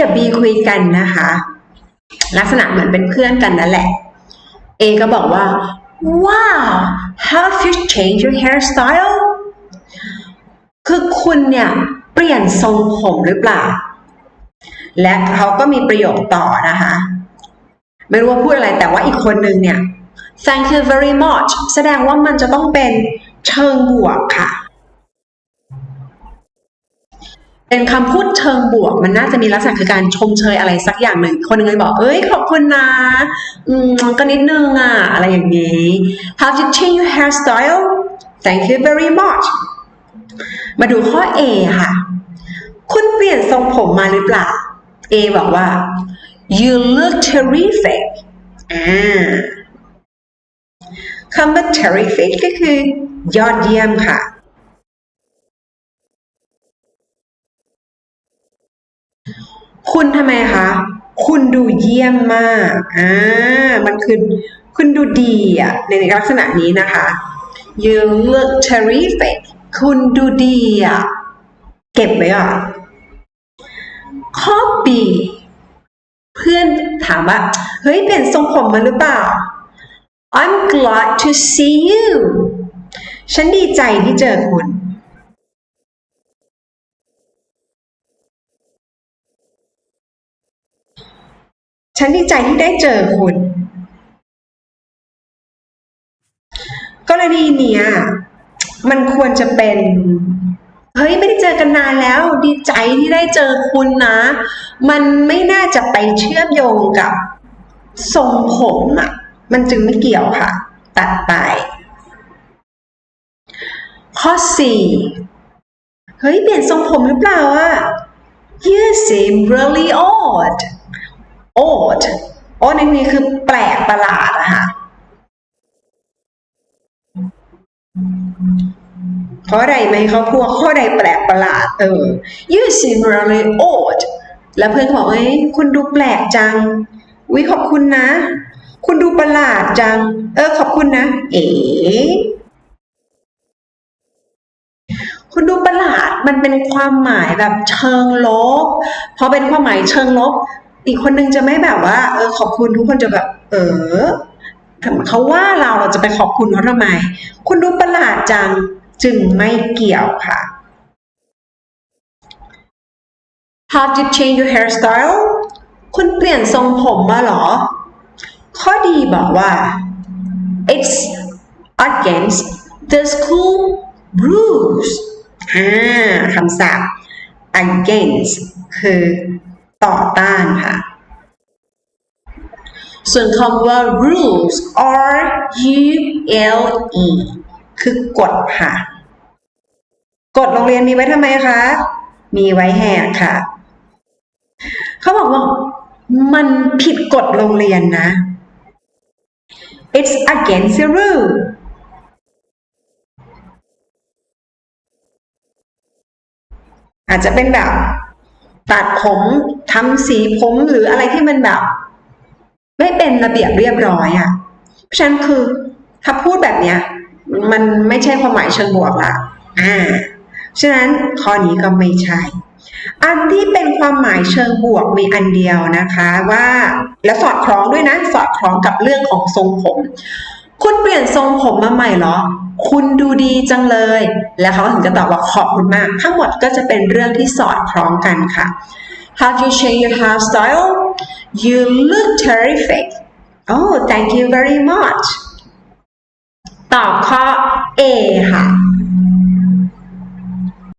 กับ B คุยกันนะคะ ลักษณะเหมือนเป็นเพื่อนกันนั่นแหละ A ก็บอกว่า wow have you changed your hairstyle คือคุณเนี่ย เปลี่ยนทรงผมหรือเปล่า และเขาก็มีประโยคต่อนะคะ ไม่รู้ว่าพูดอะไรแต่ว่าอีกคนนึงเนี่ย thank you very much แสดงว่ามันจะต้องเป็นเชิงบวกค่ะ เป็นคำพูดเชิงบวก มันน่าจะมีลักษณะคือการชมเชยอะไรสักอย่างหนึ่ง คนหนึงเลยบอก เอ้ย ขอบคุณนะ อืม ก็นิดนึงอะ อะไรอย่างนี้ Have you change your hairstyle Thank you very much มาดูข้อ A ค่ะ คุณเปลี่ยนทรงผมมาหรือเปล่า A บอกว่า you look terrific อ่าคำว่า terrific ก็คือยอดเยี่ยมค่ะ คุณทำไมคะ คุณดูเยี่ยมมาก อ่า มันคือ คุณดูดีอะในลักษณะนี้นะคะ you look terrific คุณดูดีอะเก็บไว้ก่อนข้อ B เพื่อนถามว่า เฮ้ย เปลี่ยนทรงผมมาหรือเปล่า I'm glad to see you ฉันดีใจที่เจอคุณ ฉันดีใจที่ได้เจอคุณ กรณีเนี้ยมันควรจะเป็น เฮ้ยไม่ได้เจอกันนานแล้ว ดีใจที่ได้เจอคุณนะ มันไม่น่าจะไปเชื่อมโยงกับทรงผมอะ่ะ มันจึงไม่เกี่ยวค่ะ ตัดไป ข้อ4เฮ้ย เปลี่ยนทรงผมหรือเปล่าอะ You seem really odd odd odd ในนี้คือแปลกประหลาดอะค่ะเพราะอะไรไหมเขาพวกข้อใดแปลกประหลาด เออ you seem really odd แล้วเพื่อนบอกเอ้ยคุณดูแปลกจัง วิขอบคุณนะ คุณดูประหลาดจัง เออ ขอบคุณนะ เอ๋คุณดูประหลาดมันเป็นความหมายแบบเชิงลบพอเป็นความหมายเชิงลบ อีกคนนึงจะไม่แบบว่า เออขอบคุณทุกคนจะแบบ เออเขาว่าเราเราจะไปขอบคุณเขาทำไม คุณดูประหลาดจังจึงไม่เกี่ยวค่ะ How did you change your hairstyle คุณเปลี่ยนทรงผมมาหรอ ข้อดีบอกว่า it's against the school rules อ่าคำศัพท์ against คือ ต่อต้านค่ะ ส่วนคำว่า rules r u l e คือกฎค่ะ กฎโรงเรียนมีไว้ทำไมคะ มีไว้แหกค่ะ เขาบอกว่ามันผิดกฎโรงเรียนนะ it's against the rule อาจจะเป็นแบบ ตัดผมทำสีผมหรืออะไรที่มันแบบ ไม่เป็นระเบียบเรียบร้อยอะ่ะ เพราะฉะนั้นคือถ้าพูดแบบเนี้ย มันไม่ใช่ความหมายเชิงบวกละอ่าฉะนั้นข้อนี้ก็ไม่ใช่ อันที่เป็นความหมายเชิงบวกมีอันเดียวนะคะว่าและสอดคล้องด้วยนะสอดคล้องกับเรื่องของทรงผม คุณเปลี่ยนทรงผมมาใหม่เหรอ คุณดูดีจังเลย แล้วเขาถึงจะตอบว่าขอบคุณมาก ทั้งหมดก็จะเป็นเรื่องที่สอดคล้องกันค่ะ Have you changed your hairstyle? You look terrific. Oh, thank you very much. ตอบข้อ A